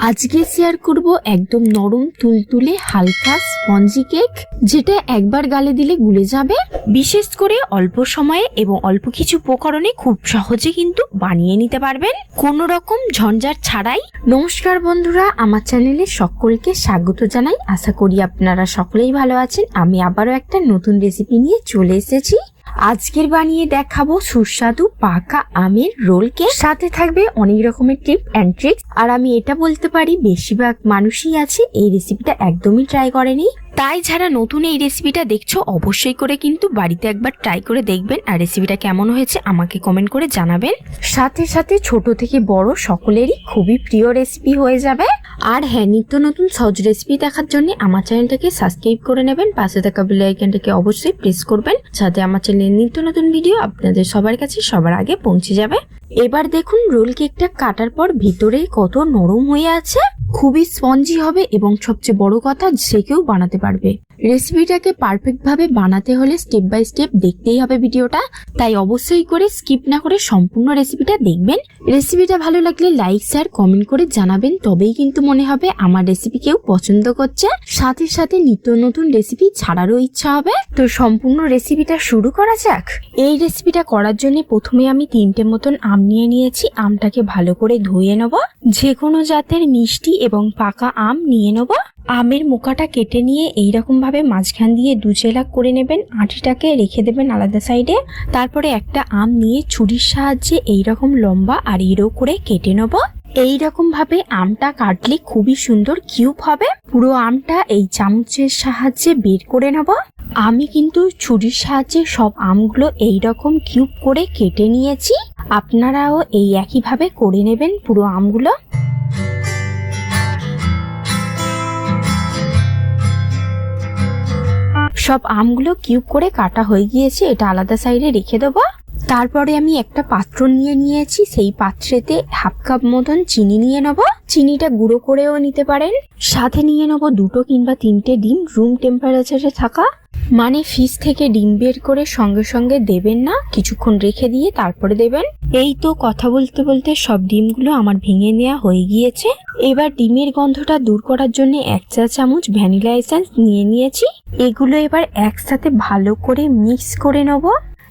আজকে শেয়ার করব একদম নরম, তুলতুলে, হালকা স্পঞ্জি কেক যেটা একবার গালে দিলে গুলে যাবে। বিশেষ করে অল্প সময়ে এবং অল্প কিছু উপকরণে খুব সহজে কিন্তু বানিয়ে নিতে পারবেন। কোনো রকম ঝঞ্ঝাট ছাড়াই। নমস্কার বন্ধুরা, আমার চ্যানেলে সকলকে স্বাগত জানাই। আশা করি আপনারা সকলেই ভালো আছেন। আমি আবারও একটা নতুন রেসিপি নিয়ে চলে এসেছি। আজকের বানিয়ে দেখাবো সুস্বাদু পাকা আমের রোল কেক। সাথে থাকবে অনেক রকমের টিপ অ্যান্ড ট্রিক্স। আর আমি এটা বলতে পারি, বেশিরভাগ মানুষই আছে এই রেসিপিটা একদমই ট্রাই করেনি। তাই যারা নতুন এই রেসিপিটা দেখছ, অবশ্যই করে কিন্তু বাড়িতে একবার ট্রাই করে দেখবেন। আর রেসিপিটা কেমন হয়েছে আমাকে কমেন্ট করে জানাবেন। সাথে সাথে ছোট থেকে বড় সকলেরই খুবই প্রিয় রেসিপি হয়ে যাবে। আর হ্যাঁ নিত্য নতুন সহজ রেসিপি দেখার জন্য আমার চ্যানেলটাকে সাবস্ক্রাইব করে নেবেন। পাশে থাকা বেল আইকনটাকে অবশ্যই প্রেস করবেন, যাতে আমার চ্যানেলের নিত্য নতুন ভিডিও আপনাদের সবার কাছে সবার আগে পৌঁছে যাবে। এবার দেখুন রোল কেকটা কাটার পর ভিতরে কত নরম হয়ে আছে। খুবই স্পঞ্জি হবে এবং সবচেয়ে বড় কথা, সে কেউ বানাতে পারবে। রেসিপিটাকে পারফেক্ট ভাবে বানাতে হলে স্টেপ বাই স্টেপ দেখতেই হবে ভিডিওটা। তাই অবশ্যই করে স্কিপ না করে সম্পূর্ণ রেসিপিটা দেখবেন। রেসিপিটা ভালো লাগলে লাইক শেয়ার কমেন্ট করে জানাবেন। তবেই কিন্তু মনে হবে আমার রেসিপি কেউ পছন্দ করছে। সাথে সাথে নিত্য নতুন রেসিপি ছাড়ারও ইচ্ছা হবে। তো সম্পূর্ণ রেসিপিটা শুরু করা যাক। এই রেসিপিটা করার জন্য প্রথমে আমি তিনটে মতন আম নিয়ে নিয়েছি। আমটাকে ভালো করে ধুয়ে নেব। যে কোনো জাতের মিষ্টি এবং পাকা আম নিয়ে নেব। আমের মোকাটা কেটে নিয়ে এইরকম ভাবে মাঝখান দিয়ে দু চেলাক করে নেবেন, আটিটাকে রেখে দেবেন আলাদা সাইডে। তারপরে একটা আম নিয়ে ছুরির সাহায্যে এইরকম লম্বা আর ইরো করে কেটে নেব। এই রকম ভাবে আমটা কাটলে খুবই সুন্দর কিউব হবে। পুরো আমটা এই চামচের সাহায্যে বের করে নেব। আমি কিন্তু ছুরির সাহায্যে সব আমগুলো এই রকম কিউব করে কেটে নিয়েছি। আপনারাও এই একইভাবে করে নেবেন পুরো আমগুলো। সব আমগুলো কিউব করে কাটা হয়ে গিয়েছে, এটা আলাদা সাইডে রেখে দেবো। তারপরে আমি একটা পাত্র নিয়ে নিয়েছি, সেই পাত্রেতে হাফ কাপ মতন চিনি নিয়ে নেব। চিনিটা গুঁড়ো করেও নিতে পারেন। সাথে নিয়ে নেব দুটো কিংবা তিনটে ডিম রুম টেম্পারেচারে থাকা। মানে ফিস থেকে ডিম বের করে সঙ্গে সঙ্গে দেবেন না? কিছুক্ষণ রেখে দিয়ে তারপরে দেবেন? এই তো কথা বলতে বলতে সব ডিমগুলো আমার ভেঙে নেওয়া হয়ে গিয়েছে। এবার ডিমের গন্ধটা দূর করার জন্য এক চা চামচ ভ্যানিলা এসেন্স নিয়ে নিয়েছি। এগুলো এবার একসাথে ভালো করে মিক্স করে নেব।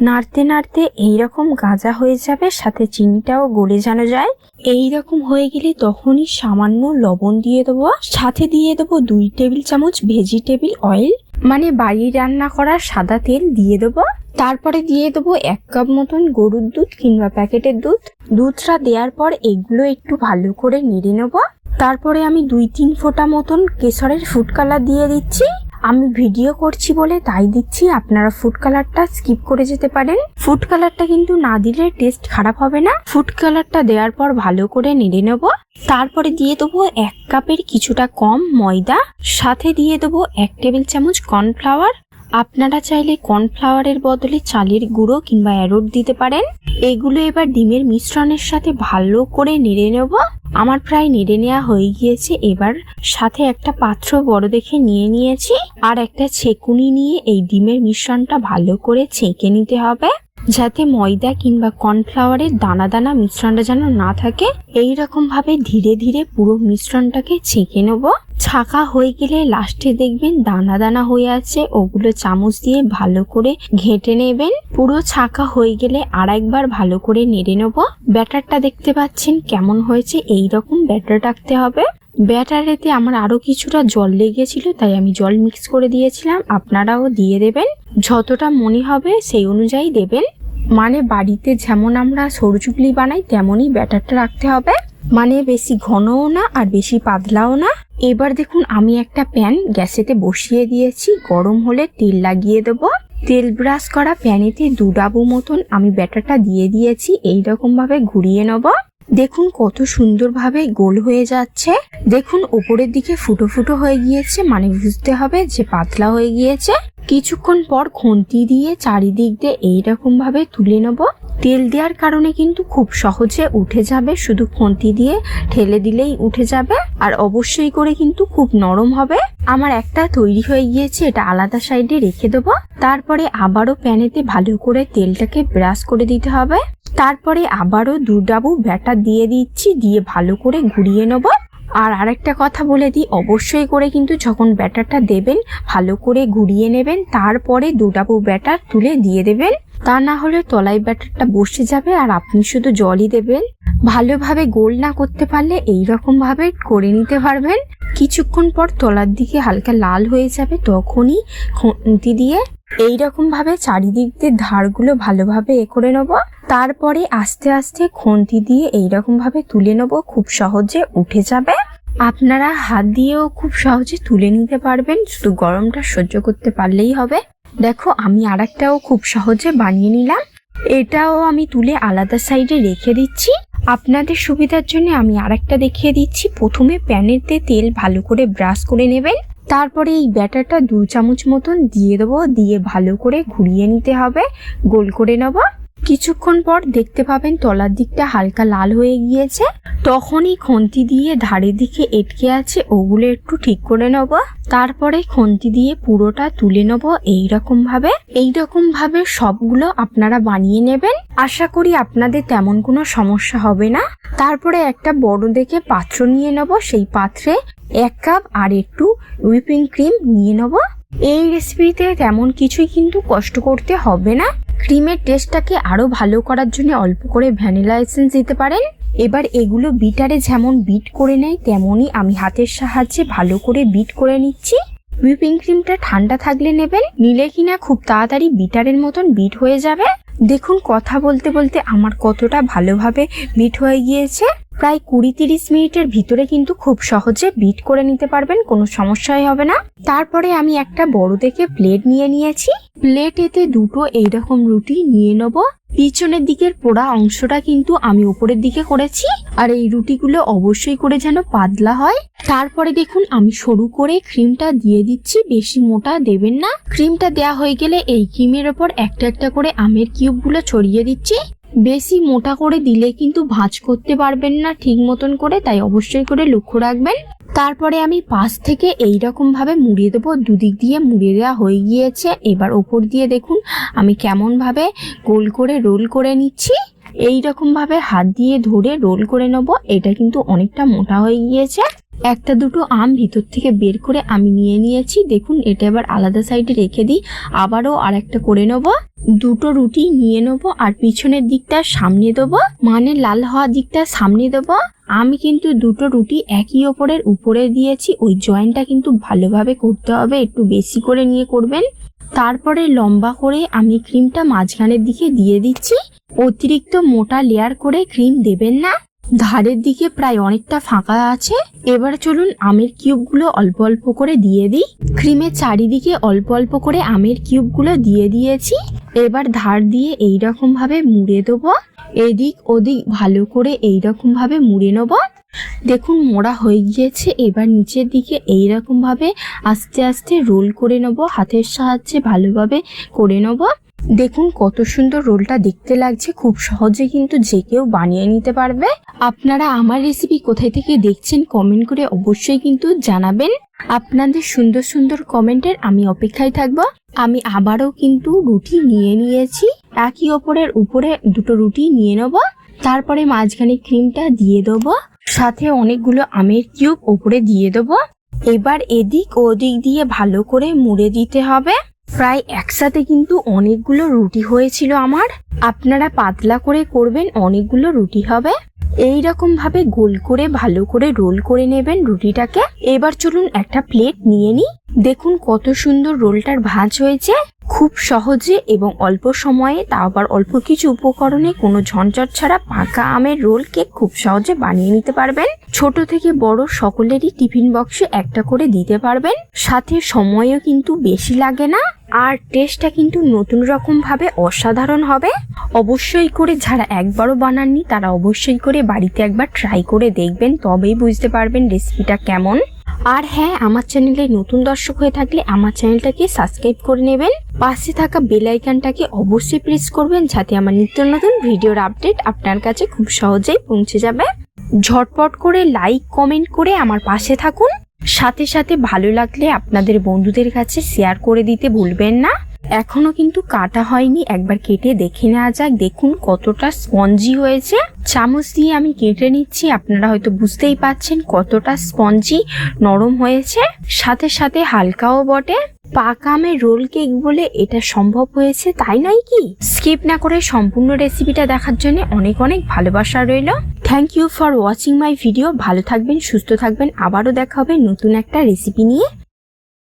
নাড়তে নাড়তে এইরকম গাঁজা হয়ে যাবে, সাথে চিনিটাও গলে যেন যায়। এই রকম হয়ে গেলে তখনই সামান্য লবণ দিয়ে দেবো সাথে দিয়ে দেবো দুই টেবিল চামচ ভেজিটেবিল অয়েল মানে বাড়ির রান্না করা সাদা তেল দিয়ে দেবো। তারপরে দিয়ে দেবো এক কাপ মতন গরুর দুধ কিংবা প্যাকেটের দুধ। দুধটা দেওয়ার পর এগুলো একটু ভালো করে নেড়ে নেব। তারপরে আমি দুই তিন ফোঁটা মতন কেশরের ফুড কালার দিয়ে দিচ্ছি। আমি ভিডিও করছি বলে তাই দিচ্ছি, আপনারা ফুড কালারটা স্কিপ করে যেতে পারেন। ফুড কালারটা কিন্তু না দিলে টেস্ট খারাপ হবে না। ফুড কালারটা দেওয়ার পর ভালো করে নেড়ে নেব। তারপরে দিয়ে দেবো এক কাপের কিছুটা কম ময়দা। সাথে দিয়ে দেবো এক টেবিল চামচ কর্নফ্লাওয়ার আপনারা চাইলে কর্নফ্লাওয়ারের বদলে চালের গুঁড়ো কিংবা অ্যারোট দিতে পারেন। এগুলো এবার ডিমের মিশ্রণের সাথে ভালো করে নেড়ে নেব। আমার প্রায় নেড়ে নেওয়া হয়ে গিয়েছে। এবার সাথে একটা পাত্র বড় দেখে নিয়ে নিয়েছি। আর একটা ছেকুনি নিয়ে এই ডিমের মিশ্রণটা ভালো করে ছেঁকে নিতে হবে। যাতে ময়দা কিংবা কর্নফ্লাওয়ারের দানা দানা মিশ্রণটা যেন না থাকে এই রকম ভাবে ধীরে ধীরে পুরো মিশ্রণটাকে ছেঁকে নেব। ছাকা হয়ে গেলে লাস্টে দেখবেন দানা দানা হয়ে আছে, ওগুলো চামচ দিয়ে ভালো করে ঘেঁটে নেবেন। পুরো ছাকা হয়ে গেলে আর একবার ভালো করে নেড়ে নেব। ব্যাটারটা দেখতে পাচ্ছেন কেমন হয়েছে এই রকম ব্যাটার রাখতে হবে। ব্যাটারেতে আমার আরও কিছুটা জল লেগেছিল, তাই আমি জল মিক্স করে দিয়েছিলাম। আপনারাও দিয়ে দেবেন। যতটা মনে হবে সেই অনুযায়ী দেবেন। মানে বাড়িতে যেমন আমরা সরু চুগলি বানাই, তেমনই ব্যাটারটা রাখতে হবে। মানে বেশি ঘনও না আর বেশি পাতলাও না। এবার দেখুন, আমি একটা প্যান গ্যাসেতে বসিয়ে দিয়েছি। গরম হলে তেল লাগিয়ে দেবো। তেল ব্রাশ করা প্যানেতে দু ডাবু মতন আমি ব্যাটারটা দিয়ে দিয়েছি। এইরকম ভাবে ঘুরিয়ে নেব। দেখুন কত সুন্দরভাবে গোল হয়ে যাচ্ছে। দেখুন ওপরের দিকে ফুটো ফুটো হয়ে গিয়েছে মানে বুঝতে হবে যে পাতলা হয়ে গিয়েছে। কিছুক্ষণ পর খুন্তি দিয়ে চারিদিক দিয়ে এইরকম ভাবে তুলে নেব। তেল দেওয়ার কারণে কিন্তু খুব সহজে উঠে যাবে, শুধু খুন্তি দিয়ে ঠেলে দিলেই উঠে যাবে আর অবশ্যই করে কিন্তু খুব নরম হবে। আমার একটা তৈরি হয়ে গিয়েছে, এটা আলাদা সাইডে রেখে দেবো। তারপরে আবারও প্যানেতে ভালো করে তেলটাকে ব্রাশ করে দিতে হবে। তারপরে আবারও দু ডাবু ব্যাটার দিয়ে দিচ্ছি, দিয়ে ভালো করে ঘুরিয়ে নেব। আর আরেকটা কথা বলে দিই, অবশ্যই করে কিন্তু যখন ব্যাটারটা দেবেন, ভালো করে ঘুরিয়ে নেবেন, তারপরে দু ডাবু ব্যাটার তুলে দিয়ে দেবেন। তা না হলে তলায় ব্যাটারটা বসে যাবে আর আপনি শুধু জলই দেবেন। ভালোভাবে গোল না করতে পারলে এইরকম ভাবে করে নিতে পারবেন। কিছুক্ষণ পর তলার দিকে হালকা লাল হয়ে যাবে তখনই খুন্তি দিয়ে এই রকম ভাবে চারিদিক দিয়ে ধারগুলো ভালোভাবে এ করে নেব। তারপরে আস্তে আস্তে খুন্তি দিয়ে এই রকম ভাবে তুলে নেব, খুব সহজে উঠে যাবে। আপনারা হাত দিয়েও খুব সহজে তুলে নিতে পারবেন, শুধু গরমটা সহ্য করতে পারলেই হবে। দেখো, আমি আরেকটাও খুব সহজে বানিয়ে নিলাম। এটাও আমি তুলে আলাদা সাইডে রেখে দিচ্ছি। আপনাদের সুবিধার জন্য আমি আরেকটা দেখিয়ে দিচ্ছি। প্রথমে প্যানেতে তেল ভালো করে ব্রাশ করে নেবেন। তারপরে এই ব্যাটারটা দু চামচ মতন দিয়ে দেবো, দিয়ে ভালো করে ঘুরিয়ে নিতে হবে, গোল করে নেব। কিছুক্ষণ পর দেখতে পাবেন তলার দিকটা হালকা লাল হয়ে গিয়েছে। তখনই খন্তি দিয়ে ধারের দিকে এটকে আছে, ওগুলো একটু ঠিক করে নেব। তারপরে খন্তি দিয়ে পুরোটা তুলে নেব এইরকম ভাবে। এইরকম ভাবে সবগুলো আপনারা বানিয়ে নেবেন। আশা করি আপনাদের তেমন কোনো সমস্যা হবে না। তারপরে একটা বড় দেখে পাত্র নিয়ে নেব, সেই পাত্রে এক কাপ আর একটু হুইপিং ক্রিম নিয়ে নেব। এই রেসিপিতে তেমন কিছুই কিন্তু কষ্ট করতে হবে না। ক্রিমের টেস্টটাকে আরও ভালো করার জন্য অল্প করে ভ্যানিলা এসেন্স দিতে পারেন। এবার এগুলো বিটারে যেমন বিট করে নেয়, তেমনই আমি হাতের সাহায্যে ভালো করে বিট করে নিচ্ছি। হুইপিং ক্রিমটা ঠান্ডা থাকলে নেবেন, নিলে কিনা খুব তাড়াতাড়ি বিটারের মতন বিট হয়ে যাবে। দেখুন, কথা বলতে বলতে আমার কতটা ভালোভাবে বিট হয়ে গিয়েছে। প্রায় কুড়ি তিরিশ মিনিটের ভিতরে কিন্তু খুব সহজে বিট করে নিতে পারবেন, কোনো সমস্যাই হবে না। তারপরে আমি একটা বড় দেখে প্লেট নিয়ে নিয়েছি। প্লেট এতে দুটো এইরকম রুটি নিয়ে নেব। পিছনের দিকের পোড়া অংশটা কিন্তু আমি উপরের দিকে করেছি, আর এই রুটিগুলো অবশ্যই করে যেন পাতলা হয়। তারপরে দেখুন, আমি সরু করে ক্রিমটা দিয়ে দিচ্ছি, বেশি মোটা দেবেন না। ক্রিমটা দেয়া হয়ে গেলে এই ক্রিমের ওপর একটা একটা করে আমের কিউবগুলো ছড়িয়ে দিচ্ছি। বেশি মোটা করে দিলে কিন্তু ভাঁজ করতে পারবেন না ঠিক মতন করে, তাই অবশ্যই করে লক্ষ্য রাখবেন। তারপরে আমি পাশ থেকে এই ভাবে মুড়িয়ে দেবো, দুদিক দিয়ে মুড়িয়ে দেওয়া হয়ে গিয়েছে। এবার ওপর দিয়ে দেখুন, আমি কেমন ভাবে গোল করে রোল করে নিচ্ছি। এই রকম ভাবে হাত দিয়ে ধরে রোল করে নেব, এটা কিন্তু অনেকটা মোটা হয়ে গিয়েছে। একটা দুটো আম ভিতর থেকে বের করে আমি নিয়ে নিয়েছি। দেখুন, এটা এবার আলাদা সাইডে রেখে দিই। আবারও আর একটা করে নেব। দুটো রুটি নিয়ে নেব আর পিছনের দিকটা সামনে দেবো। মানে লাল হওয়ার দিকটা সামনে দেবো। আমি কিন্তু দুটো রুটি একই ওপরের উপরে দিয়েছি। ওই জয়েন্টটা কিন্তু ভালোভাবে করতে হবে। একটু বেশি করে নিয়ে করবেন। তারপরে লম্বা করে আমি ক্রিমটা মাঝখানের দিকে দিয়ে দিচ্ছি। অতিরিক্ত মোটা লেয়ার করে ক্রিম দেবেন না। ধারের দিকে প্রায় অনেকটা ফাঁকা আছে। এবার চলুন আমের কিউবগুলো অল্প অল্প করে দিয়ে দিই। ক্রিমের চারিদিকে অল্প অল্প করে আমের কিউবগুলো দিয়ে দিয়েছি। এবার ধার দিয়ে এই রকম ভাবে মুড়ে দেবো। এদিক ওদিক ভালো করে এই রকম ভাবে মুড়ে নেব। দেখুন মোড়া হয়ে গিয়েছে। এবার নিচের দিকে এই রকম ভাবে আস্তে আস্তে রোল করে নেব। হাতের সাহায্যে ভালোভাবে করে নেব। দেখুন, কত সুন্দর রোলটা দেখতে লাগছে। খুব সহজে কিন্তু যে কেউ বানিয়ে নিতে পারবে। আপনারা আমার রেসিপি কোথায় থেকে দেখছেন কমেন্ট করে অবশ্যই কিন্তু জানাবেন। আপনাদের সুন্দর সুন্দর কমেন্টের আমি অপেক্ষায় থাকব। আমি আবারও কিন্তু রুটি নিয়ে নিয়েছি। একই ওপরের উপরে দুটো রুটি নিয়ে নেব। তারপরে মাঝখানে ক্রিমটা দিয়ে দেবো। সাথে অনেকগুলো আমের কিউব ওপরে দিয়ে দেবো। এবার এদিক ওদিক দিয়ে ভালো করে মুড়ে দিতে হবে। প্রায় একসাথে কিন্তু অনেকগুলো রুটি হয়েছিল আমার। আপনারা পাতলা করে করবেন, অনেকগুলো রুটি হবে। এই রকম ভাবে গোল করে, ভালো করে রোল করে নেবেন রুটিটাকে। এবার চলুন একটা প্লেট নিয়ে নিই। দেখুন কত সুন্দর রোলটার ভাঁজ হয়েছে। খুব সহজে এবং অল্প সময়ে, তা আবার অল্প কিছু উপকরণে কোনো ঝঞ্ঝট ছাড়া পাকা আমের রোল কেক খুব সহজে বানিয়ে নিতে পারবেন। ছোট থেকে বড় সকলেরই টিফিন বক্সে একটা করে দিতে পারবেন। সাথে সময়ও কিন্তু বেশি লাগে না, আর টেস্টটা কিন্তু নতুন রকম ভাবে অসাধারণ হবে। অবশ্যই করে যারা একবারও বানাননি, তারা অবশ্যই করে বাড়িতে একবার ট্রাই করে দেখবেন, তবেই বুঝতে পারবেন রেসিপিটা কেমন। আর হ্যাঁ আমার চ্যানেলে নতুন দর্শক হয়ে থাকলে আমার চ্যানেলটাকে সাবস্ক্রাইব করে নেবেন। পাশে থাকা বেল আইকনটাকে অবশ্যই প্রেস করবেন যাতে আমার নিত্য নতুন ভিডিওর আপডেট আপনার কাছে খুব সহজেই পৌঁছে যাবে। ঝটপট করে লাইক, কমেন্ট করে আমার পাশে থাকুন। সাথে সাথে ভালো লাগলে আপনাদের বন্ধুদের কাছে শেয়ার করে দিতে ভুলবেন না। এখনও কিন্তু কাটা হয়নি। একবার কেটে দেখে নেওয়া যাক। দেখুন কতটা স্পঞ্জি হয়েছে। চামচ দিয়ে আমি কেটে নিচ্ছি। আপনারা হয়তো বুঝতেই পাচ্ছেন কতটা স্পঞ্জি নরম হয়েছে। সাথে সাথে হালকাও বটে। পাকা আমের রোল কেক বলে এটা সম্ভব হয়েছে, তাই নয় কি? স্কিপ না করে সম্পূর্ণ রেসিপিটা দেখার জন্য অনেক অনেক ভালোবাসা রইল। Thank you for watching my video ভালো থাকবেন, সুস্থ থাকবেন। আবারও দেখা হবে নতুন একটা রেসিপি নিয়ে।